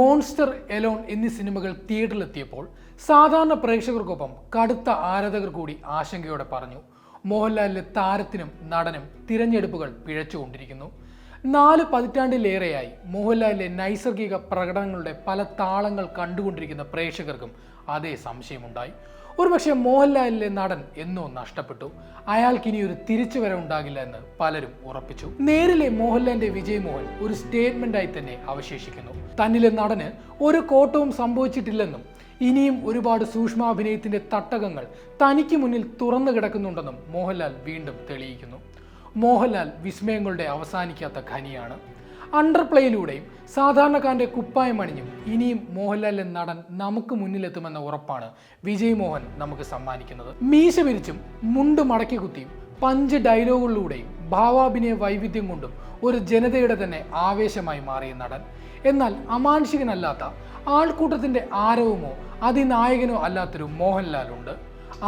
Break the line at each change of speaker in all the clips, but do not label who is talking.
Monster Elon എന്നീ സിനിമകൾ തിയേറ്ററിലെത്തിയപ്പോൾ സാധാരണ പ്രേക്ഷകർക്കൊപ്പം കടുത്ത ആരാധകർ കൂടി ആശങ്കയോടെ പറഞ്ഞു. മോഹൻലാലിലെ താരത്തിനും നടനും തിരഞ്ഞെടുപ്പുകൾ പിഴച്ചുകൊണ്ടിരിക്കുന്നു. നാല് പതിറ്റാണ്ടിലേറെയായി മോഹൻലാലിലെ നൈസർഗിക പ്രകടനങ്ങളുടെ പല താളങ്ങൾ കണ്ടുകൊണ്ടിരിക്കുന്ന പ്രേക്ഷകർക്കും അതേ സംശയമുണ്ടായി. ഒരുപക്ഷെ മോഹൻലാലിലെ നടൻ എന്നോ നഷ്ടപ്പെട്ടു. അയാൾക്ക് ഇനി ഒരു തിരിച്ചു തിരിച്ചുവരവുണ്ടാകില്ല എന്ന് പലരും ഉറപ്പിച്ചു. നേരിലെ മോഹൻലാലിന്റെ വിജയ് മോഹൻ ഒരു സ്റ്റേറ്റ്മെന്റായി തന്നെ അവശേഷിക്കുന്നു. തന്നിലെ നടന് ഒരു കോട്ടവും സംഭവിച്ചിട്ടില്ലെന്നും ഇനിയും ഒരുപാട് സൂക്ഷ്മാഭിനയത്തിന്റെ തട്ടകങ്ങൾ തനിക്ക് മുന്നിൽ തുറന്നു കിടക്കുന്നുണ്ടെന്നും മോഹൻലാൽ വീണ്ടും തെളിയിക്കുന്നു. മോഹൻലാൽ വിസ്മയങ്ങളുടെ അവസാനിക്കാത്ത ഖനിയാണ്. അണ്ടർ പ്ലേയിലൂടെയും സാധാരണക്കാരന്റെ കുപ്പായം അണിഞ്ഞും ഇനിയും മോഹൻലാൽ എന്ന നടൻ നമുക്ക് മുന്നിലെത്തുമെന്ന ഉറപ്പാണ് വിജയ് മോഹൻ നമുക്ക് സമ്മാനിക്കുന്നത്. മീശ വിരിച്ചും മുണ്ട് മടക്കി കുത്തിയും പഞ്ച് ഡയലോഗുകളിലൂടെയും ഭാവാഭിനയ വൈവിധ്യം കൊണ്ടും ഒരു ജനതയുടെ തന്നെ ആവേശമായി മാറിയ നടൻ. എന്നാൽ അമാനുഷികനല്ലാത്ത ആൾക്കൂട്ടത്തിന്റെ ആരവമോ അതിനായകനോ അല്ലാത്തൊരു മോഹൻലാൽ ഉണ്ട്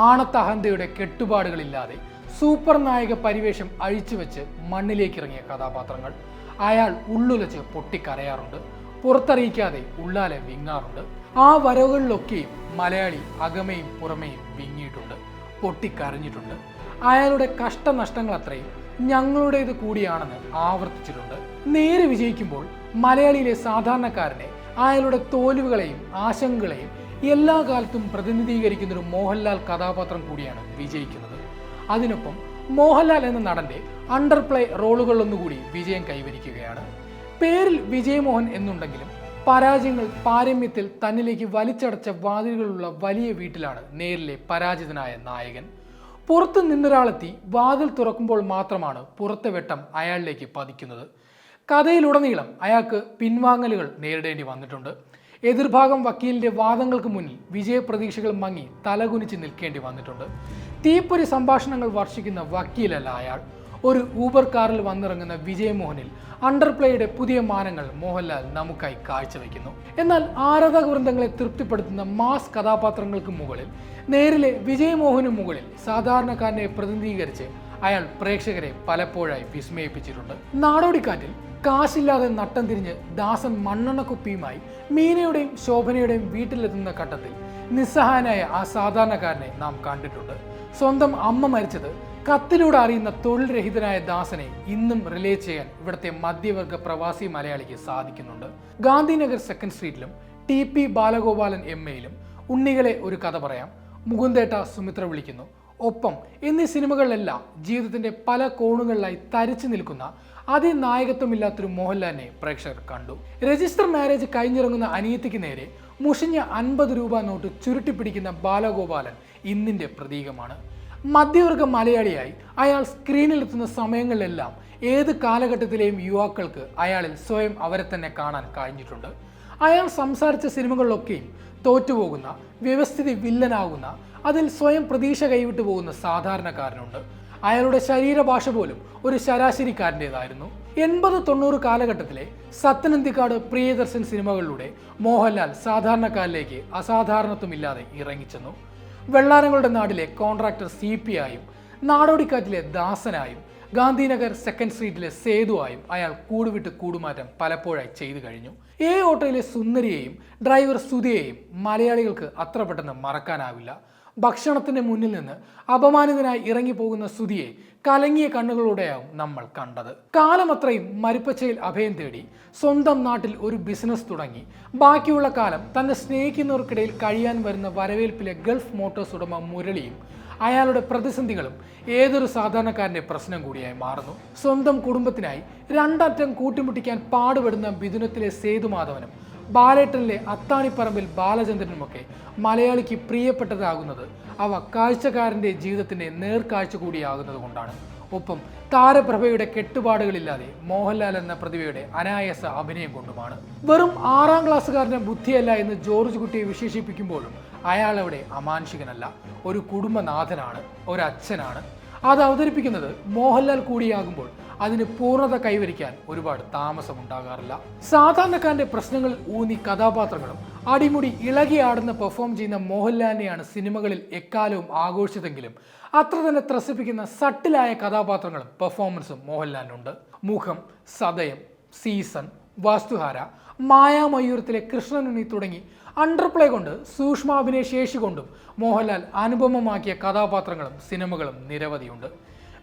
ആണത്തഹന്തയുടെ കെട്ടുപാടുകളില്ലാതെ സൂപ്പർ നായക പരിവേഷം അഴിച്ചുവെച്ച് മണ്ണിലേക്കിറങ്ങിയ കഥാപാത്രങ്ങൾ. അയാൾ ഉള്ളുലച്ച് പൊട്ടിക്കരയാറുണ്ട്. പുറത്തറിയിക്കാതെ ഉള്ളാലെ വിങ്ങാറുണ്ട്. ആ വരവുകളിലൊക്കെയും മലയാളി അകമയും പുറമേയും വിങ്ങിയിട്ടുണ്ട് പൊട്ടിക്കരഞ്ഞിട്ടുണ്ട്. അയാളുടെ കഷ്ടനഷ്ടങ്ങൾ അത്രയും ഞങ്ങളുടേത് കൂടിയാണെന്ന് ആവർത്തിച്ചിട്ടുണ്ട്. നേരെ വിജയിക്കുമ്പോൾ മലയാളിയിലെ സാധാരണക്കാരനെ അയാളുടെ തോൽവുകളെയും ആശങ്കകളെയും എല്ലാ കാലത്തും പ്രതിനിധീകരിക്കുന്ന ഒരു മോഹൻലാൽ കഥാപാത്രം കൂടിയാണ് വിജയിക്കുന്നത്. അതിനൊപ്പം മോഹൻലാൽ എന്ന നടന്റെ അണ്ടർ പ്ലേ റോളുകളിലൊന്നുകൂടി വിജയം കൈവരിക്കുകയാണ്. പേരിൽ വിജയമോഹൻ എന്നുണ്ടെങ്കിലും പരാജയങ്ങൾ പാരമ്യത്തിൽ തന്നിലേക്ക് വലിച്ചടച്ച വാതിലുകളുള്ള വലിയ വീട്ടിലാണ് നേരിലെ പരാജിതനായ നായകൻ. പുറത്ത് നിന്നൊരാളെത്തി വാതിൽ തുറക്കുമ്പോൾ മാത്രമാണ് പുറത്തെ വെട്ടം അയാളിലേക്ക് പതിക്കുന്നത്. കഥയിലുടനീളം അയാൾക്ക് പിൻവാങ്ങലുകൾ നേരിടേണ്ടി വന്നിട്ടുണ്ട്. എതിർഭാഗം വക്കീലിന്റെ വാദങ്ങൾക്ക് മുന്നിൽ വിജയപ്രതീക്ഷകൾ മങ്ങി തലകുനിച്ച് നിൽക്കേണ്ടി വന്നിട്ടുണ്ട്. തീപ്പൊരി സംഭാഷണങ്ങൾ വർഷിക്കുന്ന വക്കീലല്ല അയാൾ. ഒരു ഊബർ കാറിൽ വന്നിറങ്ങുന്ന വിജയമോഹനിൽ അണ്ടർപ്ലേയുടെ പുതിയ മാനങ്ങൾ മോഹൻലാൽ നമുക്കായി കാഴ്ചവെക്കുന്നു. എന്നാൽ ആരാധക വൃന്ദങ്ങളെ തൃപ്തിപ്പെടുത്തുന്ന മാസ് കഥാപാത്രങ്ങൾക്ക് മുകളിൽ നേരിലെ വിജയമോഹന് മുകളിൽ സാധാരണക്കാരനെ പ്രതിനിധീകരിച്ച് അയാൾ പ്രേക്ഷകരെ പലപ്പോഴായി വിസ്മയിപ്പിച്ചിട്ടുണ്ട്. നാടോടിക്കാറ്റിൽ കാശില്ലാതെ നട്ടം തിരിഞ്ഞ് ദാസൻ മണ്ണെണ്ണ കുപ്പിയുമായി മീനയുടെയും ശോഭനയുടെയും വീട്ടിലെത്തുന്ന ഘട്ടത്തിൽ നിസ്സഹായനായ ആ സാധാരണക്കാരനെ നാം കണ്ടിട്ടുണ്ട്. സ്വന്തം അമ്മ മരിച്ചത്. കത്തിലൂടെ അറിയുന്ന തൊഴിൽ രഹിതനായ ദാസനെ ഇന്നും റിലേ ചെയ്യാൻ ഇവിടുത്തെ മധ്യവർഗ പ്രവാസി മലയാളിക്ക് സാധിക്കുന്നുണ്ട്. ഗാന്ധിനഗർ സെക്കൻഡ് സ്ട്രീറ്റിലും ടി പി ബാലഗോപാലൻ എം എയിലും ഉണ്ണികളെ ഒരു കഥ പറയാം. മുകുന്ദേട്ട സുമിത്ര വിളിക്കുന്നു. ഒപ്പം എന്നീ സിനിമകളിലെല്ലാം ജീവിതത്തിന്റെ പല കോണുകളിലായി തരിച്ചു നിൽക്കുന്ന അതിനായകത്വമില്ലാത്തൊരു മോഹൻലാലിനെ പ്രേക്ഷകർ കണ്ടു. രജിസ്റ്റർ മാരേജ് കഴിഞ്ഞിറങ്ങുന്ന അനിയത്തിക്ക് നേരെ മുഷിഞ്ഞ അൻപത് രൂപ നോട്ട് ചുരുട്ടിപ്പിടിക്കുന്ന ബാലഗോപാലൻ ഇന്നിന്റെ പ്രതീകമാണ്. മധ്യവർഗ മലയാളിയായി അയാൾ സ്ക്രീനിലെത്തുന്ന സമയങ്ങളിലെല്ലാം ഏത് കാലഘട്ടത്തിലെയും യുവാക്കൾക്ക് അയാളിൽ സ്വയം അവരെ തന്നെ കാണാൻ കഴിഞ്ഞിട്ടുണ്ട്. അയാൾ സംസാരിച്ച സിനിമകളിലൊക്കെയും തോറ്റുപോകുന്ന വ്യവസ്ഥിതി വില്ലനാകുന്ന അതിൽ സ്വയം പ്രതീക്ഷ കൈവിട്ടു പോകുന്ന സാധാരണക്കാരനുണ്ട്. അയാളുടെ ശരീരഭാഷ പോലും ഒരു ശരാശരിക്കാരന്റെതായിരുന്നു. എൺപത് തൊണ്ണൂറ് കാലഘട്ടത്തിലെ സത്യനന്തിക്കാട് പ്രിയദർശൻ സിനിമകളിലൂടെ മോഹൻലാൽ സാധാരണക്കാരിലേക്ക് അസാധാരണത്വമില്ലാതെ ഇറങ്ങിച്ചെന്നു. വെള്ളാരങ്ങളുടെ നാട്ടിലെ കോൺട്രാക്ടർ സി പി ആയും നാടോടിക്കാറ്റിലെ ദാസനായും ഗാന്ധിനഗർ സെക്കൻഡ് സ്ട്രീറ്റിലെ സേതുവായും അയാൾ കൂടുവിട്ട് കൂടുമാറ്റം പലപ്പോഴായി ചെയ്തു കഴിഞ്ഞു. എ ഓട്ടോയിലെ സുന്ദരിയെയും ഡ്രൈവർ സുധിയെയും മലയാളികൾക്ക് അത്ര പെട്ടെന്ന് മറക്കാനാവില്ല. ഭക്ഷണത്തിന്റെ മുന്നിൽ നിന്ന് അപമാനിതനായി ഇറങ്ങിപ്പോകുന്ന സ്തുതിയെ കലങ്ങിയ കണ്ണുകളോടെയാവും നമ്മൾ കണ്ടത്. കാലമത്രയും മരുപ്പച്ചയിൽ അഭയം തേടി സ്വന്തം നാട്ടിൽ ഒരു ബിസിനസ് തുടങ്ങി. ബാക്കിയുള്ള കാലം തന്നെ സ്നേഹിക്കുന്നവർക്കിടയിൽ കഴിയാൻ വരുന്ന വരവേൽപ്പിലെ ഗൾഫ് മോട്ടോഴ്സ് ഉടമ മുരളിയും അയാളുടെ പ്രതിസന്ധികളും ഏതൊരു സാധാരണക്കാരന്റെ പ്രശ്നം കൂടിയായി മാറുന്നു. സ്വന്തം കുടുംബത്തിനായി രണ്ടറ്റം കൂട്ടിമുട്ടിക്കാൻ പാടുപെടുന്ന ബിദുനത്തിലെ സേതുമാധവനും ബാലേട്ടനിലെ അത്താണിപ്പറമ്പിൽ ബാലചന്ദ്രനുമൊക്കെ മലയാളിക്ക് പ്രിയപ്പെട്ടതാകുന്നത്. അവ കാഴ്ചക്കാരന്റെ ജീവിതത്തിന്റെ നേർക്കാഴ്ച കൂടിയാകുന്നത് കൊണ്ടാണ്. ഒപ്പം താരപ്രഭയുടെ കെട്ടുപാടുകളില്ലാതെ മോഹൻലാൽ എന്ന പ്രതിഭയുടെ അനായാസ അഭിനയം കൊണ്ടുമാണ്. വെറും ആറാം ക്ലാസ്സുകാരന്റെ ബുദ്ധിയല്ല എന്ന് ജോർജ് കുട്ടിയെ വിശേഷിപ്പിക്കുമ്പോഴും അയാളവിടെ അമാനുഷികനല്ല. ഒരു കുടുംബനാഥനാണ് ഒരച്ഛനാണ്. അത് അവതരിപ്പിക്കുന്നത് മോഹൻലാൽ കൂടിയാകുമ്പോൾ അതിന് പൂർണത കൈവരിക്കാൻ ഒരുപാട് താമസമുണ്ടാകാറില്ല. സാധാരണക്കാരന്റെ പ്രശ്നങ്ങൾ ഊന്നി കഥാപാത്രങ്ങളും അടിമുടി ഇളകിയാടുന്ന പെർഫോം ചെയ്യുന്ന മോഹൻലാലിനെയാണ് സിനിമകളിൽ എക്കാലവും ആഘോഷിച്ചതെങ്കിലും അത്ര തന്നെ ത്രസിപ്പിക്കുന്ന സട്ടിലായ കഥാപാത്രങ്ങളും പെർഫോമൻസും മോഹൻലാലിനുണ്ട്. മുഖം സതയം സീസൺ വാസ്തുഹാര മായാമയൂരത്തിലെ കൃഷ്ണനുണ്ണി തുടങ്ങി അണ്ടർപ്ലേ കൊണ്ട് സൂക്ഷ്മാഭിനയ ശേഷി കൊണ്ടും മോഹൻലാൽ അനുപമമാക്കിയ കഥാപാത്രങ്ങളും സിനിമകളും നിരവധിയുണ്ട്.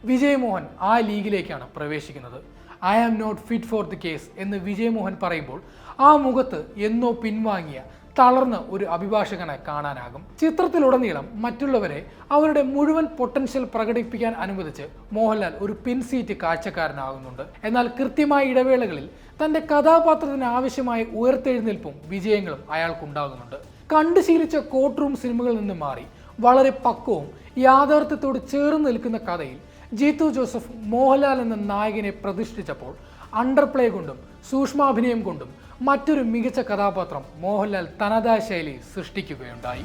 വിജയമോഹൻ ആ ലീഗിലേക്കാണ് പ്രവേശിക്കുന്നത്. I am not fit for the case എന്ന് വിജയമോഹൻ പറയുമ്പോൾ ആ മുഖത്ത് എന്നോ പിൻവാങ്ങിയ തളർന്ന ഒരു അഭിഭാഷകനെ കാണാനാകും. ചിത്രത്തിലുടനീളം മറ്റുള്ളവരെ അവരുടെ മുഴുവൻ പൊട്ടൻഷ്യൽ പ്രകടിപ്പിക്കാൻ അനുവദിച്ച് മോഹൻലാൽ ഒരു പിൻസീറ്റ് കാഴ്ചക്കാരനാകുന്നുണ്ട്. എന്നാൽ കൃത്യമായ ഇടവേളകളിൽ തന്റെ കഥാപാത്രത്തിന് ആവശ്യമായ ഉയർത്തെഴുന്നേൽപ്പും വിജയങ്ങളും അയാൾക്കുണ്ടാകുന്നുണ്ട്. കണ്ടു ശീലിച്ച കോർട്ട് റൂം സിനിമകളിൽ നിന്ന് മാറി വളരെ പക്വവും യാഥാർത്ഥ്യത്തോട് ചേർന്ന് നിൽക്കുന്ന കഥയിൽ ജീത്തു ജോസഫ് മോഹൻലാൽ എന്ന നായകനെ പ്രതിഷ്ഠിച്ചപ്പോൾ അണ്ടർപ്ലേ കൊണ്ടും സൂക്ഷ്മാഭിനയം കൊണ്ടും മറ്റൊരു മികച്ച കഥാപാത്രം മോഹൻലാൽ തനതായ ശൈലി സൃഷ്ടിക്കുകയുണ്ടായി.